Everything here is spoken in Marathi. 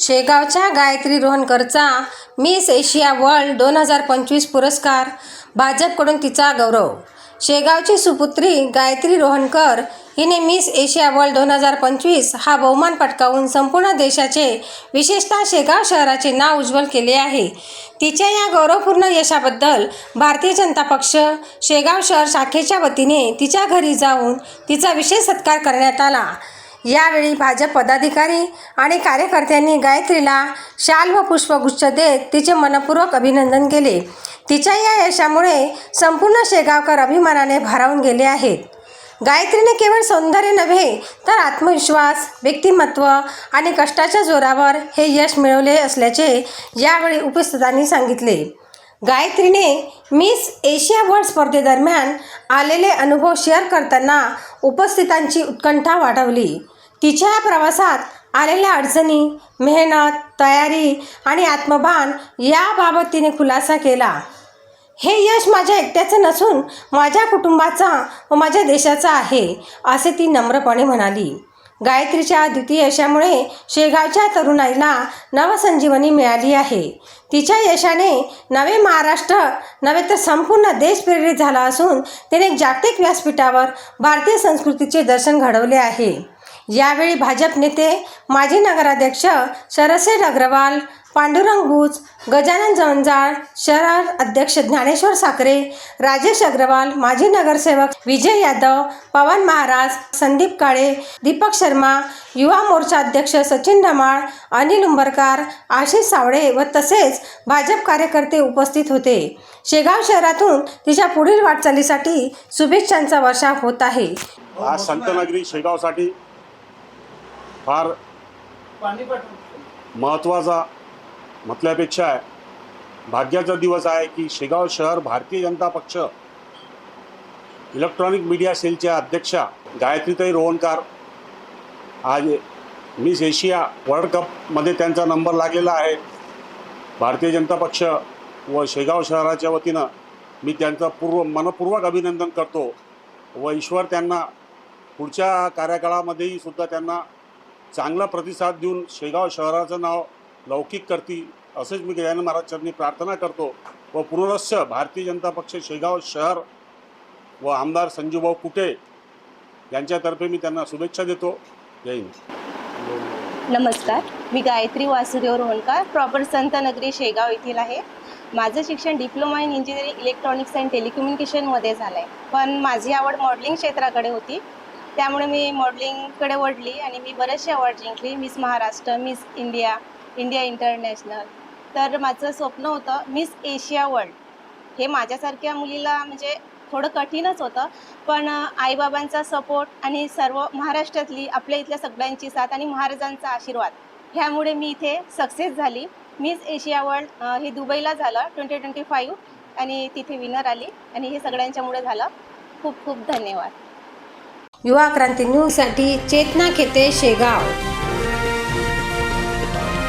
शेगावच्या गायत्री रोहनकरचा मिस एशिया वर्ल्ड दोन हजार पंचवीस पुरस्कार भाजपकडून तिचा गौरव. शेगावची सुपुत्री गायत्री रोहनकर हिने मिस एशिया वर्ल्ड दोन हजार पंचवीस हा बहुमान पटकावून संपूर्ण देशाचे विशेषतः शेगाव शहराचे नाव उज्ज्वल केले आहे. तिच्या या गौरवपूर्ण यशाबद्दल भारतीय जनता पक्ष शेगाव शहर शाखेच्या वतीने तिच्या घरी जाऊन तिचा विशेष सत्कार करण्यात आला. यावेळी भाजप पदाधिकारी आणि कार्यकर्त्यांनी गायत्रीला शाल व पुष्पगुच्छ देत तिचे मनपूर्वक अभिनंदन केले. तिच्या या यशामुळे संपूर्ण शेगावकर अभिमानाने भारावून गेले आहेत. गायत्रीने केवळ सौंदर्य नव्हे तर आत्मविश्वास व्यक्तिमत्व आणि कष्टाच्या जोरावर हे यश मिळवले असल्याचे यावेळी उपस्थितांनी सांगितले. गायत्रीने मिस एशिया वर्ल्ड स्पर्धेदरम्यान आलेले अनुभव शेअर करताना उपस्थितांची उत्कंठा वाढवली. तिच्या या प्रवासात आलेल्या अडचणी मेहनत तयारी आणि आत्मभान याबाबत तिने खुलासा केला. हे यश माझ्या एकट्याचं नसून माझ्या कुटुंबाचा व माझ्या देशाचा आहे असे ती नम्रपणे म्हणाली. गायत्रीच्या द्वितीय यशामुळे शेगावच्या तरुणाईला नवसंजीवनी मिळाली आहे. तिच्या यशाने नवे महाराष्ट्र नव्हे तर संपूर्ण देश प्रेरित झाला असून तिने जागतिक व्यासपीठावर भारतीय संस्कृतीचे दर्शन घडवले आहे. यावेळी भाजप नेते माजी नगराध्यक्ष शरदसेठ अग्रवाल पांडुरंग बुच गजानन जवंजाळ शहर अध्यक्ष ज्ञानेश्वर साखरे राजेश अग्रवाल माजी नगरसेवक विजय यादव पवन महाराज संदीप काळे दीपक शर्मा युवा मोर्चा अध्यक्ष सचिन धमाळ अनिल उंबरकार आशिष सावळे व तसेच भाजप कार्यकर्ते उपस्थित होते. शेगाव शहरातून तिच्या पुढील वाटचालीसाठी शुभेच्छांचा वर्षाव होत आहे. आज संतनगरी शेगावसाठी फार महत्त्वाचा म्हटल्यापेक्षा भाग्याचा दिवस आहे की शेगाव शहर भारतीय जनता पक्ष इलेक्ट्रॉनिक मीडिया सेलच्या अध्यक्षा गायत्रीताई रोहनकार आज मिस एशिया वर्ल्ड कपमध्ये त्यांचा नंबर लागलेला आहे. भारतीय जनता पक्ष व शेगाव शहराच्या वतीनं मी त्यांचं पूर्व मनपूर्वक अभिनंदन करतो व ईश्वर त्यांना पुढच्या कार्यकाळामध्येही सुद्धा त्यांना चांगला प्रतिसाद देऊन शेगाव शहराचं नाव लौकिक करती असेच मी गजानन महाराजांनी प्रार्थना करतो व पुनरश्च भारतीय जनता पक्ष शेगाव शहर व आमदार संजूभाऊ कुटे यांच्यातर्फे मी त्यांना शुभेच्छा देतो. जय हिंद. नमस्कार. मी गायत्री वासुदेव रोहनकार प्रॉपर संतनगरी शेगाव येथील आहे. माझं शिक्षण diploma in engineering electronics and टेलिकम्युनिकेशनमध्ये झालं आहे पण माझी आवड मॉडेलिंग क्षेत्राकडे होती. त्यामुळे मी मॉडेलिंगकडे वळली आणि मी बरेचसे अवॉर्ड जिंकली. Miss Maharashtra Miss India India international तर माझं स्वप्न होतं मिस एशिया वर्ल्ड हे माझ्यासारख्या मुलीला म्हणजे थोडं कठीणच होतं पण आईबाबांचा सपोर्ट आणि सर्व महाराष्ट्रातली आपल्या इथल्या सगळ्यांची साथ आणि महाराजांचा आशीर्वाद ह्यामुळे मी इथे सक्सेस झाली. मिस एशिया वर्ल्ड हे दुबईला झालं ट्वेंटी ट्वेंटी फाईव्ह आणि तिथे विनर आली. आणि हे सगळ्यांच्यामुळे झालं. खूप खूप धन्यवाद. युवा क्रांती न्यूजसाठी चेतना खेते शेगाव.